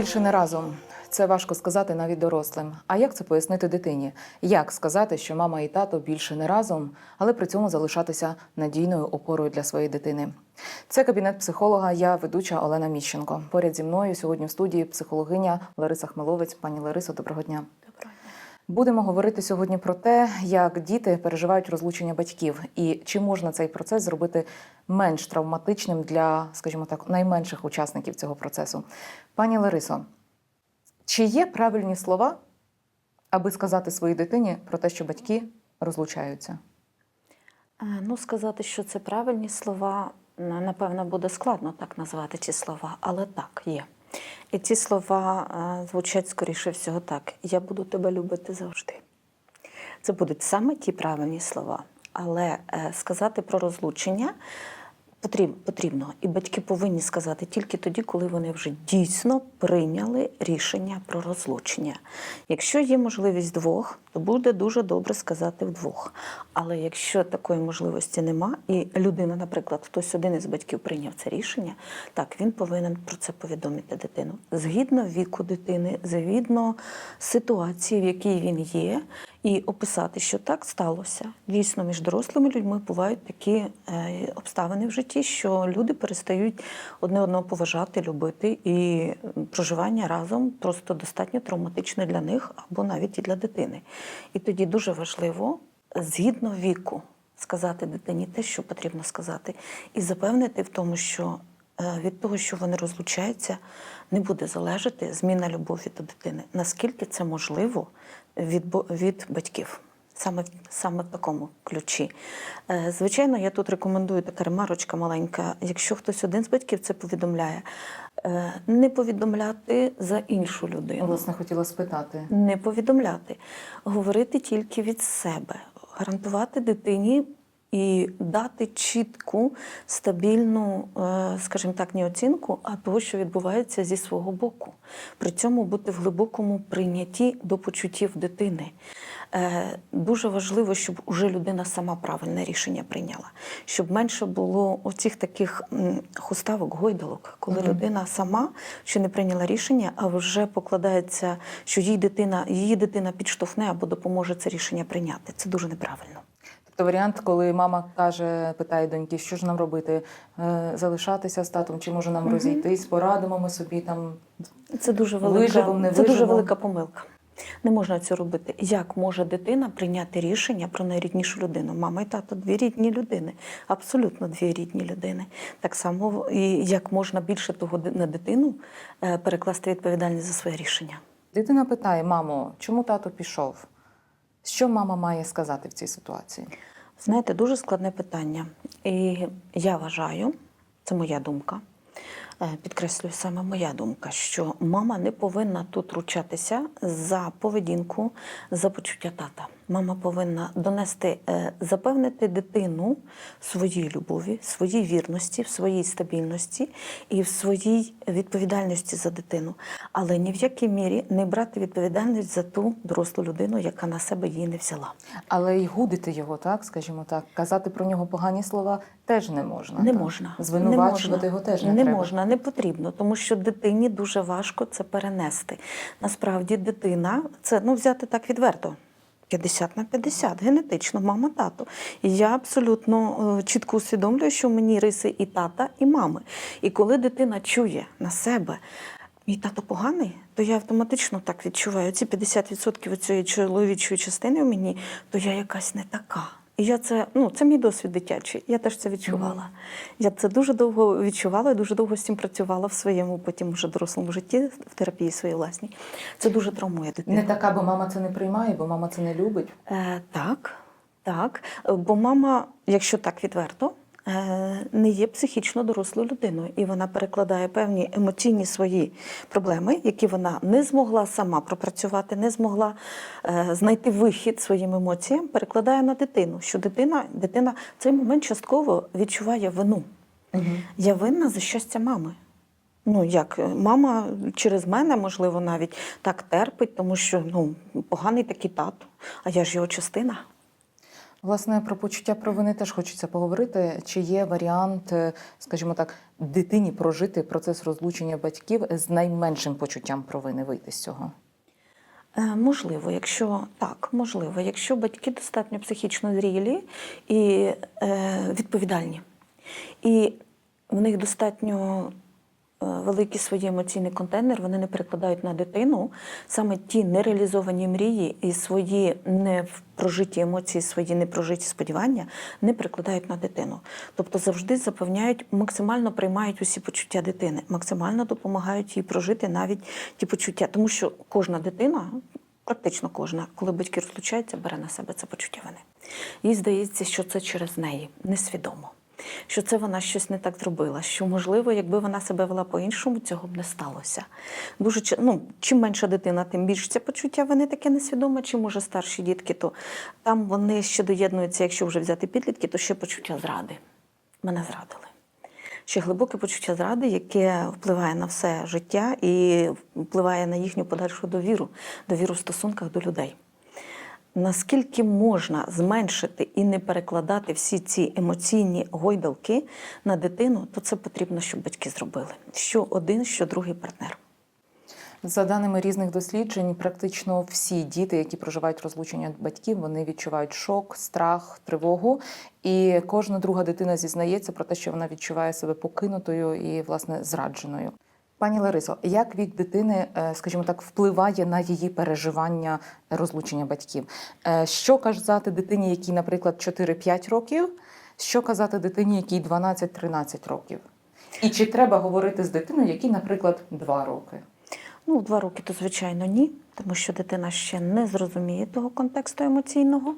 більше не разом. Це важко сказати навіть дорослим. А як це пояснити дитині? Як сказати, що мама і тато більше не разом, але при цьому залишатися надійною опорою для своєї дитини? Це кабінет психолога. Я ведуча Олена Міщенко. Поряд зі мною сьогодні в студії психологиня Лариса Хмеловець. Пані Ларисо, доброго дня. Будемо говорити сьогодні про те, як діти переживають розлучення батьків, і чи можна цей процес зробити менш травматичним для, скажімо так, найменших учасників цього процесу. Пані Ларисо, чи є правильні слова, аби сказати своїй дитині про те, що батьки розлучаються? Е, Ну, сказати, що це правильні слова, напевно, буде складно так назвати ці слова, але так, є. І ці слова е, звучать, скоріше всього, так: Я буду тебе любити завжди. Це будуть саме ті правильні слова. Але е, сказати про розлучення потрібно. І батьки повинні сказати тільки тоді, коли вони вже дійсно прийняли рішення про розлучення. Якщо є можливість двох, то буде дуже добре сказати вдвох. Але якщо такої можливості нема, і людина, наприклад, хтось один із батьків прийняв це рішення, так він повинен про це повідомити дитину згідно віку дитини, згідно ситуації, в якій він є, і описати, що так сталося. Дійсно, між дорослими людьми бувають такі е, обставини в житті, що люди перестають одне одного поважати, любити, і проживання разом просто достатньо травматичне для них або навіть і для дитини. І тоді дуже важливо згідно віку сказати дитині те, що потрібно сказати, і запевнити в тому, що е, від того, що вони розлучаються, не буде залежати зміна любові до дитини. Наскільки це можливо від, від батьків? Саме, саме в такому ключі. Е, Звичайно, я тут рекомендую така ремарочка маленька. Якщо хтось один з батьків це повідомляє, е, не повідомляти за іншу людину Власне, хотіла спитати. не повідомляти, говорити тільки від себе, гарантувати дитині і дати чітку, стабільну, е, скажімо так, не оцінку, а того, що відбувається зі свого боку. При цьому бути в глибокому прийнятті до почуттів дитини. Е, Дуже важливо, щоб уже людина сама правильне рішення прийняла, щоб менше було оцих таких хуставок, гойдалок, коли Мгм. людина сама ще не прийняла рішення, а вже покладається, що її дитина, її дитина підштовхне або допоможе це рішення прийняти. Це дуже неправильно. Тобто варіант, коли мама каже, питає доньки, що ж нам робити, Е, залишатися з татом, чи може нам розійтись, порадимо ми собі там. Це дуже велика, Виживем, не це дуже велика помилка. Не можна це робити. Як може дитина прийняти рішення про найріднішу людину? Мама і тато дві рідні людини, абсолютно дві рідні людини. Так само і як можна більше того на дитину е, перекласти відповідальність за своє рішення. Дитина питає: мамо, чому тато пішов? Що мама має сказати в цій ситуації? Знаєте, дуже складне питання. І я вважаю, це моя думка. е, Підкреслюю саме моя думка, що мама не повинна тут ручатися за поведінку, за почуття тата. Мама повинна донести, е, запевнити дитину в своїй любові, в своїй вірності, в своїй стабільності і в своїй відповідальності за дитину, але ні в якій мірі не брати відповідальність за ту дорослу людину, яка на себе її не взяла. Але й гудити його, так скажімо так, казати про нього погані слова теж не можна. Не так? можна. Звинувачувати не можна. його теж не, не треба. можна, не потрібно, тому що дитині дуже важко це перенести. Насправді, дитина це ну взяти так відверто. 50 на 50, генетично, мама, тато. І я абсолютно е, чітко усвідомлюю, що мені риси і тата, і мами. І коли дитина чує на себе, мій тато поганий, то я автоматично так відчуваю. Ці 50% цієї чоловічої частини в мені, то я якась не така. І я це, ну, це мій досвід дитячий. Я теж це відчувала. Я це дуже довго відчувала і дуже довго з цим працювала в своєму потім вже дорослому житті, в терапії своїй власній. Це дуже травмує дитину. Не така, бо мама це не приймає, бо мама це не любить. Е, так, так. Е, Бо мама, якщо так відверто, не є психічно дорослою людиною, і вона перекладає певні емоційні свої проблеми, які вона не змогла сама пропрацювати, не змогла е, знайти вихід своїм емоціям, перекладає на дитину. Що дитина, дитина в цей момент частково відчуває вину. Угу. Я винна за щастя мами. Ну як е, мама через мене, можливо, навіть так терпить, тому що ну поганий такий тато, а я ж його частина. Власне, про почуття провини теж хочеться поговорити. Чи є варіант, е, скажімо так, дитині прожити процес розлучення батьків з найменшим почуттям провини вийти з цього? Е, Можливо, якщо так, можливо, якщо батьки достатньо психічно зрілі і е, відповідальні, і в них достатньо великий свій емоційний контейнер, вони не перекладають на дитину саме ті нереалізовані мрії і свої непрожиті емоції, свої непрожиті сподівання не перекладають на дитину. Тобто завжди запевняють, максимально приймають усі почуття дитини, максимально допомагають їй прожити навіть ті почуття, тому що кожна дитина. Практично кожна, коли батьки розлучаються, бере на себе це почуття вини. Їй здається, що це через неї несвідомо, що це вона щось не так зробила. Що, можливо, якби вона себе вела по-іншому, цього б не сталося. Дуже ну, чим менша дитина, тим більше це почуття вини таке несвідоме. Чим може старші дітки, то там вони ще доєднуються, якщо вже взяти підлітки, то ще почуття зради. Мене зрадили. Ще глибоке почуття зради, яке впливає на все життя і впливає на їхню подальшу довіру, довіру в стосунках до людей. Наскільки можна зменшити і не перекладати всі ці емоційні гойдалки на дитину, то це потрібно, щоб батьки зробили. Що один, що другий партнер. За даними різних досліджень, практично всі діти, які проживають розлучення батьків, вони відчувають шок, страх, тривогу. І кожна друга дитина зізнається про те, що вона відчуває себе покинутою і власне зрадженою. Пані Ларисо, як від дитини, е, скажімо так, впливає на її переживання розлучення батьків? Е, Що казати дитині, якій, наприклад, 4-5 років, що казати дитині, якій 12-13 років? І чи треба говорити з дитиною, якій, наприклад, 2 роки? Ну, два роки то звичайно ні, тому що дитина ще не зрозуміє того контексту емоційного,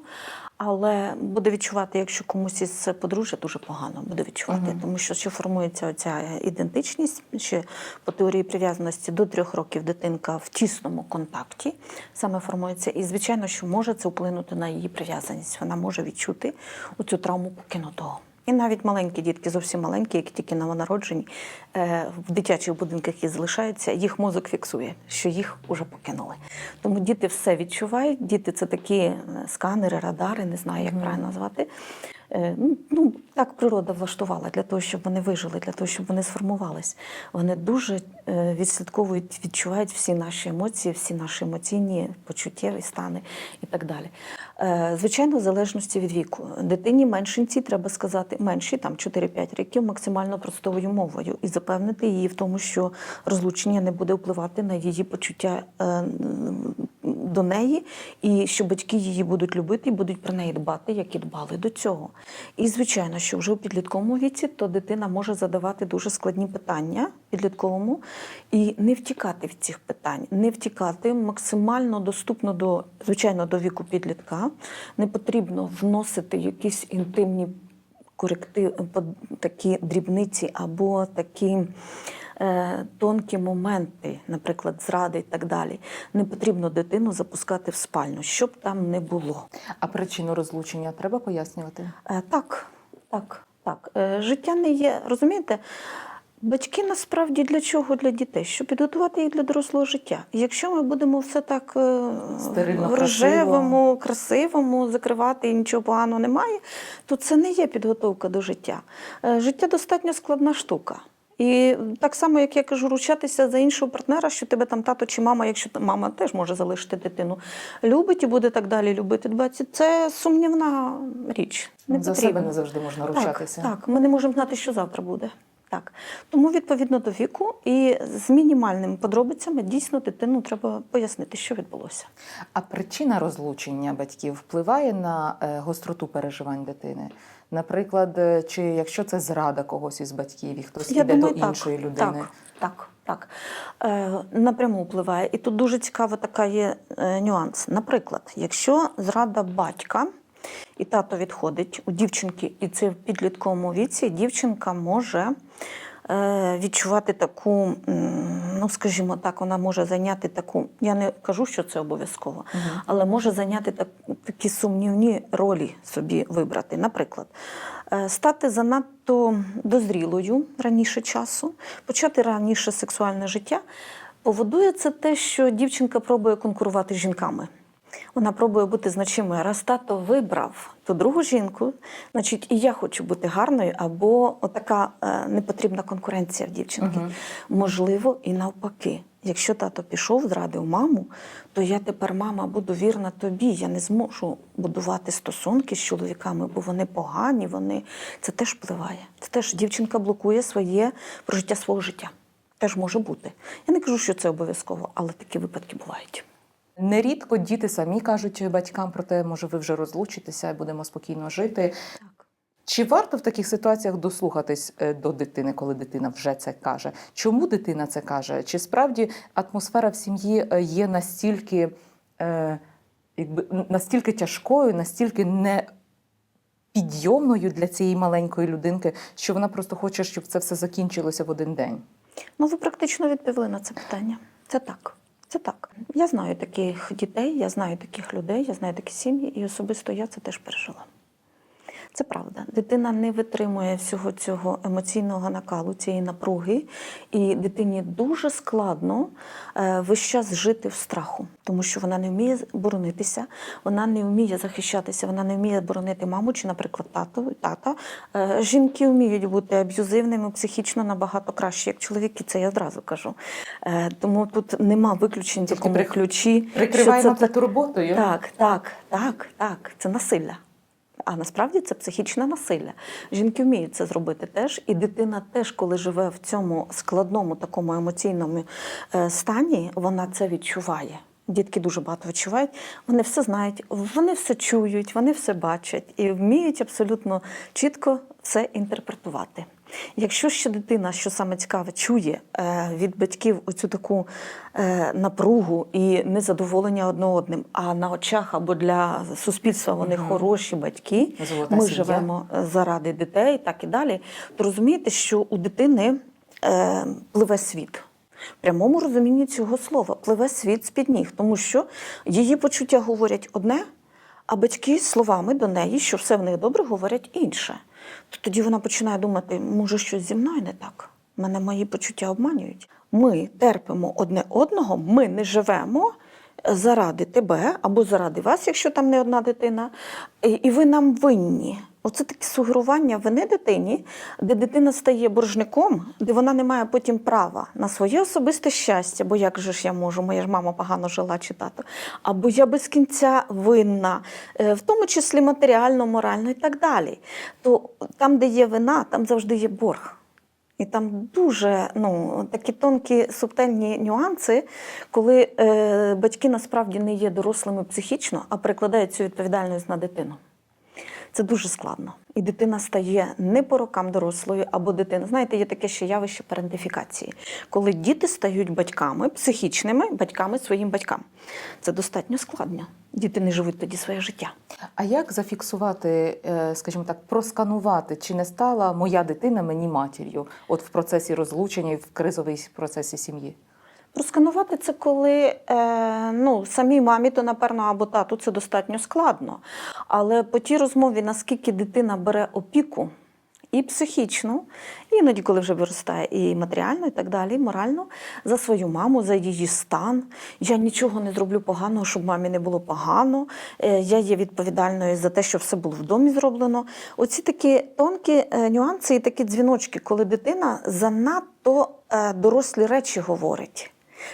але буде відчувати, якщо комусь із подружжя дуже погано буде відчувати, угу. тому що ще формується оця ідентичність. Ще по теорії прив'язаності до трьох років дитинка в тісному контакті саме формується, і звичайно, що може це вплинути на її прив'язаність. Вона може відчути оцю травму покинутого. І навіть маленькі дітки, зовсім маленькі, які тільки новонароджені, е, в дитячих будинках і залишаються, їх мозок фіксує, що їх уже покинули. Тому діти все відчувають. Діти це такі е, сканери, радари, не знаю, як Мгм. правильно назвати. Е, Ну, ну, так природа влаштувала для того, щоб вони вижили, для того, щоб вони сформувались. Вони дуже відслідковують, відчувають всі наші емоції, всі наші емоційні почуттєві стани і так далі. Е, Звичайно, в залежності від віку. Дитині меншинці, треба сказати, менші, там 4-5 років, максимально простою мовою і запевнити її в тому, що розлучення не буде впливати на її почуття е, до неї, і що батьки її будуть любити і будуть про неї дбати, як і дбали до цього. І звичайно, що вже у підлітковому віці то дитина може задавати дуже складні питання підлітковому і не втікати від цих питань, не втікати максимально доступно до звичайно до віку підлітка. Не потрібно вносити якісь інтимні коректив, такі дрібниці або такі е, тонкі моменти, наприклад, зради і так далі. Не потрібно дитину запускати в спальню, щоб там не було. А причину розлучення треба пояснювати? Е, так, так, так. Е, життя не є, розумієте? Батьки насправді для чого для дітей? Щоб підготувати їх для дорослого життя. Якщо ми будемо все так е, Стерильно, рожевому, красивому закривати і нічого поганого немає, то це не є підготовка до життя. Е, Життя достатньо складна штука. І так само, як я кажу, ручатися за іншого партнера, що тебе там тато чи мама, якщо мама теж може залишити дитину, любить і буде так далі любити дбати, це сумнівна річ. Не За потрібно. себе не завжди можна ручатися. Так, так, ми не можемо знати, що завтра буде. Так. Тому відповідно до віку і з мінімальними подробицями дійсно дитину треба пояснити, що відбулося. А причина розлучення батьків впливає на е, гостроту переживань дитини? Наприклад, е, чи якщо це зрада когось із батьків, і хтось іде до іншої людини? Так, так, так. Е, напряму впливає. І тут дуже цікава така є нюанс. Наприклад, якщо зрада батька. І тато відходить у дівчинки, і це в підлітковому віці дівчинка може е, відчувати таку, ну скажімо так, вона може зайняти таку. Я не кажу, що це обов'язково, Мгм. але може зайняти так, такі сумнівні ролі собі вибрати. Наприклад, е, стати занадто дозрілою раніше часу, почати раніше сексуальне життя. Поводує це те, що дівчинка пробує конкурувати з жінками. Вона пробує бути значимою. Раз тато вибрав ту другу жінку, значить і я хочу бути гарною, або отака е, непотрібна конкуренція в дівчинки. Можливо, і навпаки. Якщо тато пішов, зрадив маму, то я тепер, мама, буду вірна тобі. Я не зможу будувати стосунки з чоловіками, бо вони погані, вони це теж впливає. Це теж дівчинка блокує своє прожиття свого життя. Теж може бути. Я не кажу, що це обов'язково, але такі випадки бувають. Нерідко діти самі кажуть батькам про те, може, ви вже розлучитеся і будемо спокійно жити. Так. Чи варто в таких ситуаціях дослухатись е, до дитини, коли дитина вже це каже? Чому дитина це каже? Чи справді атмосфера в сім'ї е, є настільки, е, якби, настільки тяжкою, настільки не підйомною для цієї маленької людинки, що вона просто хоче, щоб це все закінчилося в один день? Ну, ви практично відповіли на це питання. Це так. Це так. Я знаю таких дітей, я знаю таких людей, я знаю такі сім'ї, і особисто я це теж пережила. Це правда. Дитина не витримує всього цього емоційного накалу, цієї напруги, і дитині дуже складно е, весь час жити в страху, тому що вона не вміє боронитися, вона не вміє захищатися, вона не вміє боронити маму чи, наприклад, тато, тата. Е, жінки вміють бути аб'юзивними психічно набагато краще, як чоловіки. Це я одразу кажу. Е, тому тут нема виключень в Тільки ключі. Прикриваємо це турботою. так, так, так, так. Це насилля. А насправді це психічне насилля. Жінки вміють це зробити теж, і дитина теж, коли живе в цьому складному такому емоційному е, стані, вона це відчуває. Дітки дуже багато відчувають, вони все знають, вони все чують, вони все бачать і вміють абсолютно чітко все інтерпретувати. Якщо ще дитина, що саме цікаве, чує е, від батьків оцю таку е, напругу і незадоволення одне одним, а на очах або для суспільства вони Мгм. хороші батьки, Золота ми сім'я. живемо е, заради дітей, так і далі, то розумієте, що у дитини пливе світ. В прямому розумінні цього слова пливе світ з-під ніг, тому що її почуття говорять одне, а батьки словами до неї, що все в них добре, говорять інше. То тоді вона починає думати, може, щось зі мною не так. Мене мої почуття обманюють. Ми терпимо одне одного, ми не живемо заради тебе або заради вас, якщо там не одна дитина, і- ви нам винні. Оце таке сугерування вини дитині, де дитина стає боржником, де вона не має потім права на своє особисте щастя, бо як же ж я можу, моя ж мама погано жила чи тато, або я без кінця винна, е, в тому числі матеріально, морально і так далі. То там, де є вина, там завжди є борг. І там дуже ну, такі тонкі субтильні нюанси, коли е, батьки насправді не є дорослими психічно, а перекладають цю відповідальність на дитину. Це дуже складно. І дитина стає не по рокам дорослою, або дитина. Знаєте, є таке ще явище парентифікації, коли діти стають батьками, психічними батьками своїм батькам. Це достатньо складно. Діти не живуть тоді своє життя. А як зафіксувати, е, скажімо так, просканувати, чи не стала моя дитина мені матір'ю, от в процесі розлучення в кризовій процесі сім'ї? Просканувати це коли е, ну, самій мамі, то напевно або тату це достатньо складно. Але по тій розмові, наскільки дитина бере опіку і психічну, і іноді, коли вже виростає, і матеріально, і так далі, і морально, за свою маму, за її стан. Я нічого не зроблю поганого, щоб мамі не було погано. Е, я є відповідальною за те, що все було в домі зроблено. Оці такі тонкі е, нюанси і такі дзвіночки, коли дитина занадто е, дорослі речі говорить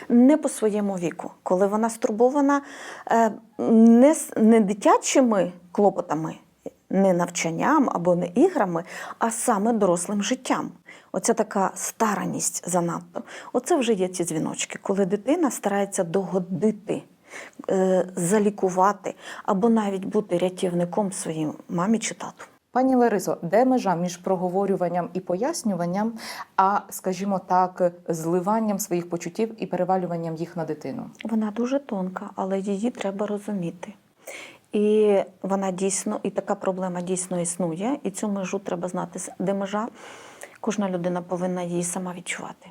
не по своєму віку, коли вона стурбована е, не, не дитячими клопотами, не навчанням або не іграми, а саме дорослим життям. Оця така стараність занадто. Оце вже є ці дзвіночки, коли дитина старається догодити, е, залікувати або навіть бути рятівником своїй мамі чи тату. Пані Ларисо, де межа між проговорюванням і пояснюванням, а скажімо так, зливанням своїх почуттів і перевалюванням їх на дитину? Вона дуже тонка, але її треба розуміти. І вона дійсно, і така проблема дійсно існує, і цю межу треба знати. Де межа, кожна людина повинна її сама відчувати.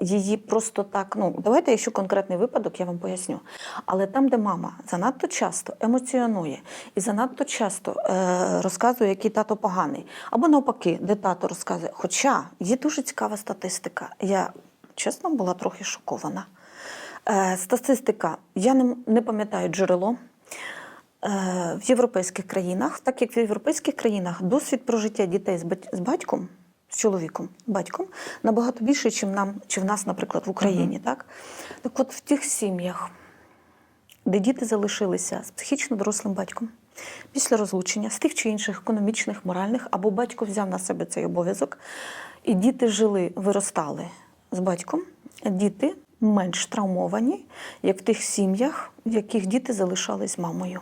Її просто так, ну давайте, якщо конкретний випадок, я вам поясню. Але там, де мама занадто часто емоціонує і занадто часто е, розказує, який тато поганий, або навпаки, де тато розказує. Хоча є дуже цікава статистика. Я чесно була трохи шокована. Е, Статистика, я не, не пам'ятаю джерело. Е, В європейських країнах, так як в європейських країнах досвід прожиття дітей з батьком, чоловіком, батьком набагато більше, ніж нам, чи в нас, наприклад, в Україні. Так? так от в тих сім'ях, де діти залишилися з психічно дорослим батьком після розлучення з тих чи інших економічних, моральних, або батько взяв на себе цей обов'язок, і діти жили, виростали з батьком, діти менш травмовані, як в тих сім'ях, в яких діти залишались з мамою.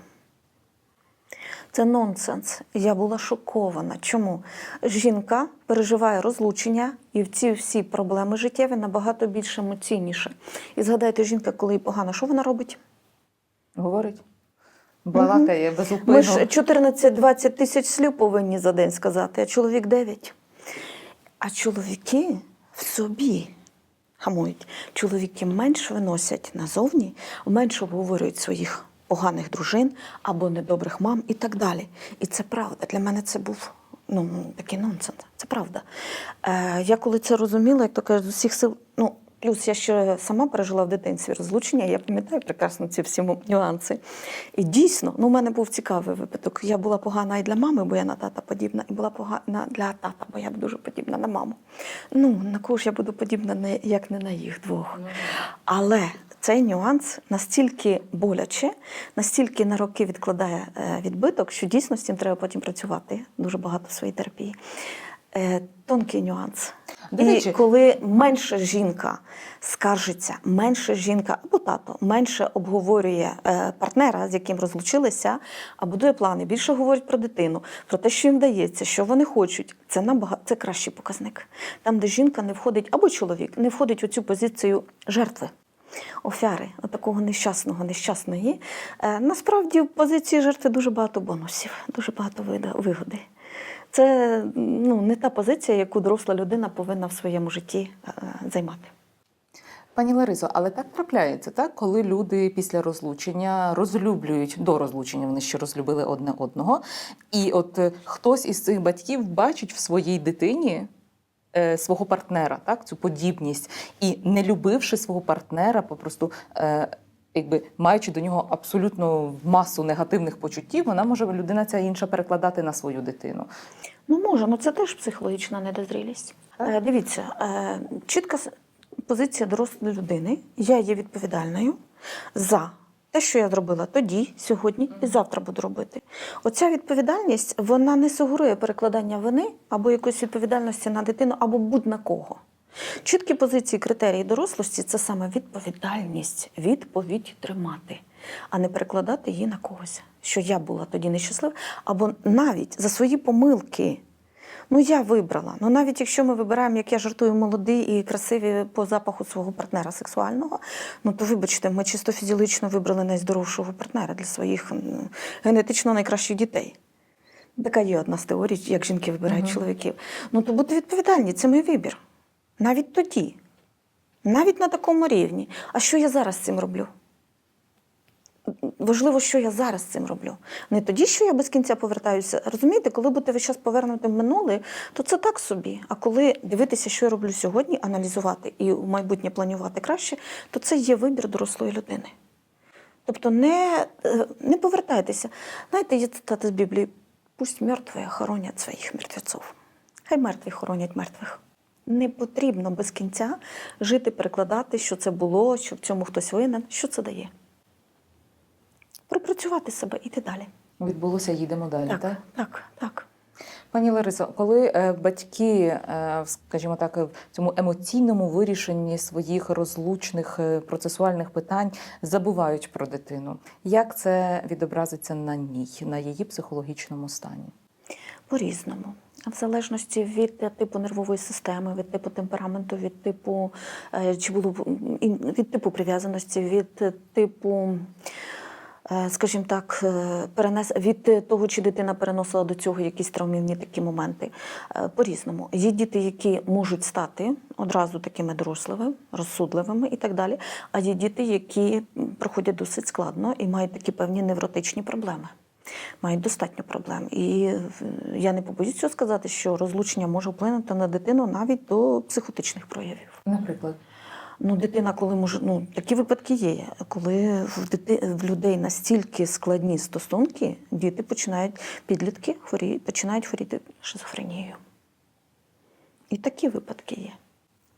Це нонсенс. Я була шокована. Чому? Жінка переживає розлучення, і в ці всі проблеми життєві набагато більш емоційніше. І згадайте, жінка, коли їй погано, що вона робить? Говорить. Балакає безупинно. Ми ж 14-20 тисяч слів повинні за день сказати, а чоловік 9. А чоловіки в собі хамують. Чоловіки менш виносять назовні, менш обговорюють своїх поганих дружин або недобрих мам і так далі. І це правда. Для мене це був ну, такий нонсенс. Це правда. Е, я коли це розуміла, як то кажуть, з усіх сил. Ну, Плюс я ще сама пережила в дитинстві розлучення, я пам'ятаю прекрасно ці всі нюанси. І дійсно, ну, у мене був цікавий випадок. Я була погана і для мами, бо я на тата подібна, і була погана для тата, бо я дуже подібна на маму. Ну, на кого ж я буду подібна, як не на їх двох. Але цей нюанс настільки боляче, настільки на роки відкладає е, відбиток, що дійсно з цим треба потім працювати. Дуже багато в своїй терапії. Е, Тонкий нюанс. І коли менше жінка скаржиться, менше жінка або тато менше обговорює е, партнера, з яким розлучилися, а будує плани, більше говорить про дитину, про те, що їм дається, що вони хочуть. Це набагато це кращий показник. Там, де жінка не входить, або чоловік не входить у цю позицію жертви. Офяри такого нещасного, нещасної. Е, насправді в позиції жертви дуже багато бонусів, дуже багато вигоди. Це ну, не та позиція, яку доросла людина повинна в своєму житті е, займати. Пані Ларисо, але так трапляється, так? коли люди після розлучення розлюблюють до розлучення, вони ще розлюбили одне одного. І от е, хтось із цих батьків бачить в своїй дитині свого партнера, так? цю подібність. І не любивши свого партнера, попросту. Е, Якби маючи до нього абсолютно масу негативних почуттів, вона може людина ця інша перекладати на свою дитину. Ну, може, ну це теж психологічна недозрілість. Е, дивіться, е, чітка позиція дорослої людини. Я є відповідальною за те, що я зробила тоді, сьогодні і завтра буду робити. Оця відповідальність вона не сугурує перекладання вини або якоїсь відповідальності на дитину, або будь-на кого. Чіткі позиції критерії дорослості це саме відповідальність, відповідь тримати, а не перекладати її на когось, що я була тоді нещаслива, або навіть за свої помилки. Ну, я вибрала. Ну, навіть якщо ми вибираємо, як я жартую, молоді і красиві по запаху свого партнера сексуального, ну то вибачте, ми чисто фізіологічно вибрали найздоровшого партнера для своїх генетично найкращих дітей. Така є одна з теорій, як жінки вибирають Мгм. чоловіків. Ну, то бути відповідальні, це мій вибір. Навіть тоді, навіть на такому рівні. А що я зараз з цим роблю? Важливо, що я зараз цим роблю. Не тоді, що я без кінця повертаюся. Розумієте, коли бути весь час повернути в минуле, то це так собі. А коли дивитися, що я роблю сьогодні, аналізувати і в майбутнє планувати краще, то це є вибір дорослої людини. Тобто не, е, не повертайтеся. Знаєте, є цитата з Біблії: пусть мертві хоронять своїх мертвеців. Хай мертві хоронять мертвих. Не потрібно без кінця жити, перекладати, що це було, що в цьому хтось винен. Що це дає? Пропрацювати себе, іти далі. Відбулося, їдемо далі. Так, так? так, так. Пані Ларисо, коли е, батьки, е, скажімо так, в цьому емоційному вирішенні своїх розлучних е, процесуальних питань забувають про дитину, як це відобразиться на ній, на її психологічному стані? По-різному. В залежності від типу нервової системи, від типу темпераменту, від типу чи було від типу прив'язаності, від типу, скажімо так, е, перенес від е, того, чи дитина переносила до цього якісь травмівні такі моменти. Е, По-різному. Є діти, які можуть стати одразу такими дорослими, розсудливими і так далі. А є діти, які проходять досить складно і мають такі певні невротичні проблеми мають достатньо проблем. І е, я не побоюсь цього сказати, що розлучення може вплинути на дитину навіть до психотичних проявів. Наприклад, Ну, дитина, коли може, ну такі випадки є, коли в дити, в людей настільки складні стосунки, діти починають, підлітки хворіють, починають хворіти шизофренією. І такі випадки є.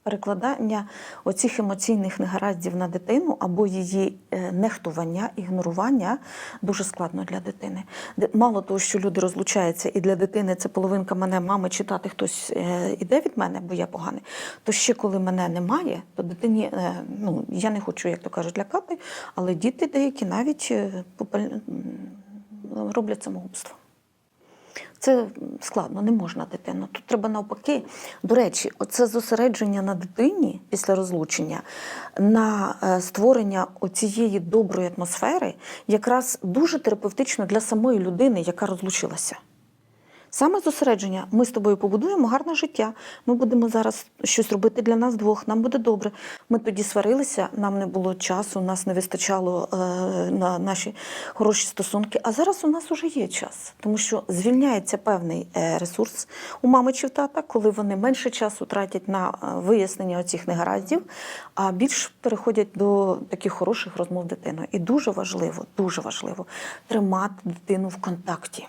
Перекладання оцих емоційних негараздів на дитину або її е, нехтування, ігнорування дуже складно для дитини. Мало того, що люди розлучаються, і для дитини це половинка мене, мами чи тати хтось е, іде від мене, бо я поганий. То ще коли мене немає, то дитині, е, ну я не хочу, як то кажуть, лякати, але діти деякі навіть роблять самогубство. Це складно, не можна дитину. Тут треба навпаки. До речі, оце зосередження на дитині після розлучення, на е, створення оцієї доброї атмосфери, якраз дуже терапевтично для самої людини, яка розлучилася. Саме зосередження, ми з тобою побудуємо гарне життя. Ми будемо зараз щось робити для нас двох, нам буде добре. Ми тоді сварилися, нам не було часу, нас не вистачало е, на наші хороші стосунки. А зараз у нас вже є час, тому що звільняється певний е, ресурс у мами чи в тата, коли вони менше часу тратять на е, вияснення оцих негараздів, а більш переходять до таких хороших розмов дитиною. І дуже важливо, дуже важливо тримати дитину в контакті.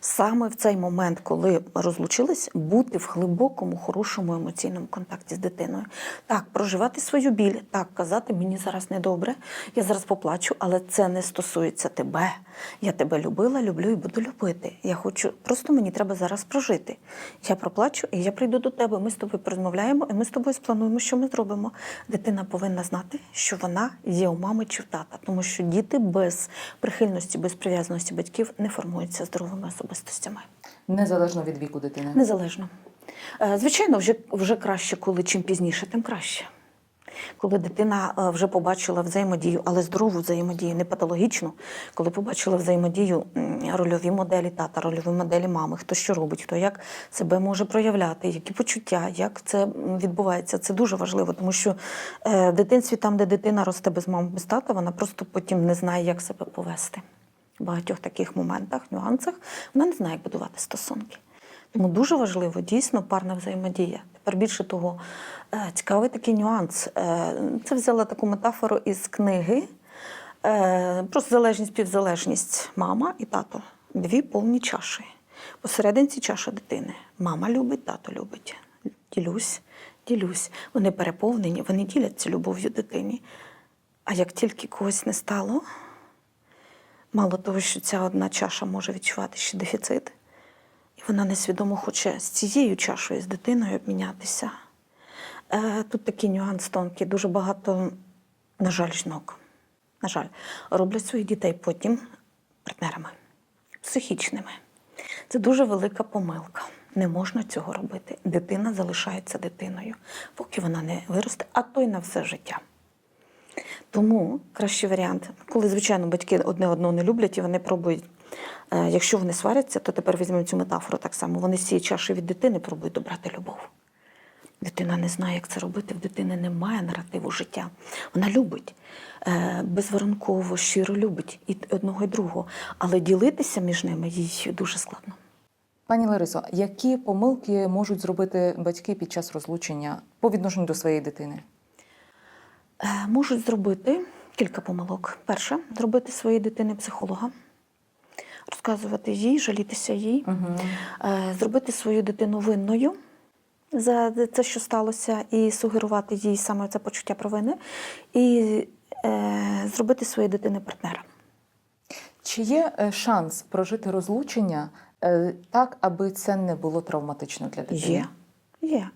Саме в цей момент, коли розлучились, бути в глибокому, хорошому емоційному контакті з дитиною. Так, проживати свою біль, так казати, мені зараз недобре, я зараз поплачу, але це не стосується тебе. Я тебе любила, люблю і буду любити. Я хочу, просто мені треба зараз прожити. Я проплачу, і я прийду до тебе. Ми з тобою порозмовляємо, і ми з тобою сплануємо, що ми зробимо. Дитина повинна знати, що вона є у мами чи в тата, тому що діти без прихильності, без прив'язаності батьків не формуються здоровими особистостями. Незалежно від віку дитини. Незалежно. Е, Звичайно, вже, вже краще, коли чим пізніше, тим краще. Коли дитина е, вже побачила взаємодію, але здорову взаємодію, не патологічну, коли побачила взаємодію рольові моделі тата, рольові моделі мами, хто що робить, хто як себе може проявляти, які почуття, як це відбувається, це дуже важливо, тому що е, в дитинстві, там, де дитина росте без мами, без тата, вона просто потім не знає, як себе повести. В багатьох таких моментах, нюансах, вона не знає, як будувати стосунки. Тому дуже важливо дійсно парна взаємодія. Тепер більше того, е, цікавий такий нюанс. Е, Це взяла таку метафору із книги. Е, Просто залежність, співзалежність мама і тато. Дві повні чаші. Посерединці чаша дитини. Мама любить, тато любить. Ділюсь, ділюсь. Вони переповнені, вони діляться любов'ю дитині. А як тільки когось не стало, мало того, що ця одна чаша може відчувати ще дефіцит, і вона несвідомо хоче з цією чашою, з дитиною обмінятися. Е, Тут такий нюанс тонкий. Дуже багато, на жаль, жінок, на жаль, роблять своїх дітей потім партнерами, психічними. Це дуже велика помилка. Не можна цього робити. Дитина залишається дитиною, поки вона не виросте, а то й на все життя. Тому кращий варіант, коли, звичайно, батьки одне одного не люблять і вони пробують. е, Якщо вони сваряться, то тепер візьмемо цю метафору так само. Вони з цієї чаші від дитини пробують добрати любов. Дитина не знає, як це робити, в дитини немає наративу життя. Вона любить е, безворонково, щиро любить і одного, і другого. Але ділитися між ними їй дуже складно. Пані Ларисо, які помилки можуть зробити батьки під час розлучення по відношенню до своєї дитини? Е, Можуть зробити кілька помилок. Перше, зробити своїй дитини психолога, розказувати їй, жалітися їй, Е, зробити свою дитину винною за те, що сталося, і сугерувати їй саме це почуття провини, і е, зробити своєї дитини партнера. Чи є е, шанс прожити розлучення е, так, аби це не було травматично для дитини? Є. Є.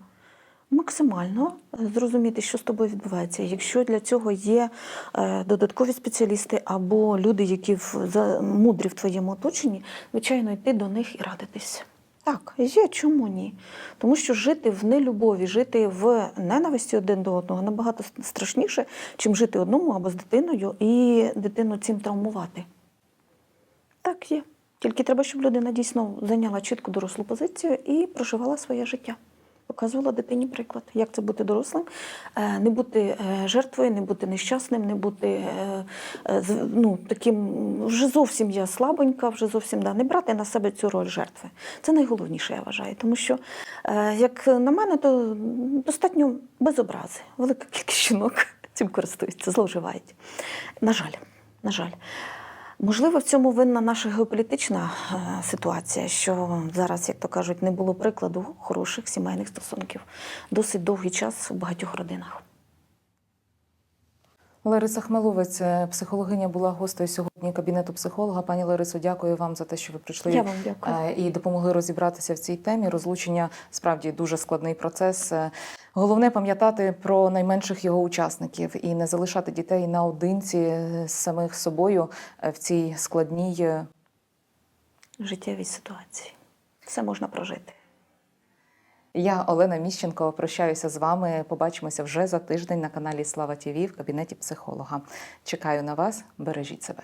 Максимально зрозуміти, що з тобою відбувається. Якщо для цього є е, додаткові спеціалісти або люди, які в, мудрі в твоєму оточенні, звичайно, йти до них і радитись. Так, є, чому ні? Тому що жити в нелюбові, жити в ненависті один до одного набагато страшніше, чим жити одному або з дитиною і дитину цим травмувати. Так, є. Тільки треба, щоб людина дійсно зайняла чітку дорослу позицію і проживала своє життя. Показувала дитині приклад, як це бути дорослим, е, не бути е, жертвою, не бути нещасним, не бути е, ну, таким вже зовсім я слабонька, вже зовсім да, не брати на себе цю роль жертви. Це найголовніше, я вважаю. Тому що, як на мене, то достатньо без образи. Велика кількість жінок цим користуються, зловживають. На жаль, на жаль. Можливо, в цьому винна наша геополітична е, ситуація, що зараз, як то кажуть, не було прикладу хороших сімейних стосунків досить довгий час у багатьох родинах. Лариса Хмеловець, е, психологиня, була гостею сьогодні кабінету психолога. Пані Ларисо, дякую вам за те, що ви прийшли Я вам дякую. е, і допомогли розібратися в цій темі. Розлучення справді дуже складний процес. Е, Головне пам'ятати про найменших його учасників і не залишати дітей наодинці з самих собою в цій складній Життєвій ситуації. Все можна прожити. Я Олена Міщенко. Прощаюся з вами. Побачимося вже за тиждень на каналі Слава Тіві в кабінеті психолога. Чекаю на вас, бережіть себе.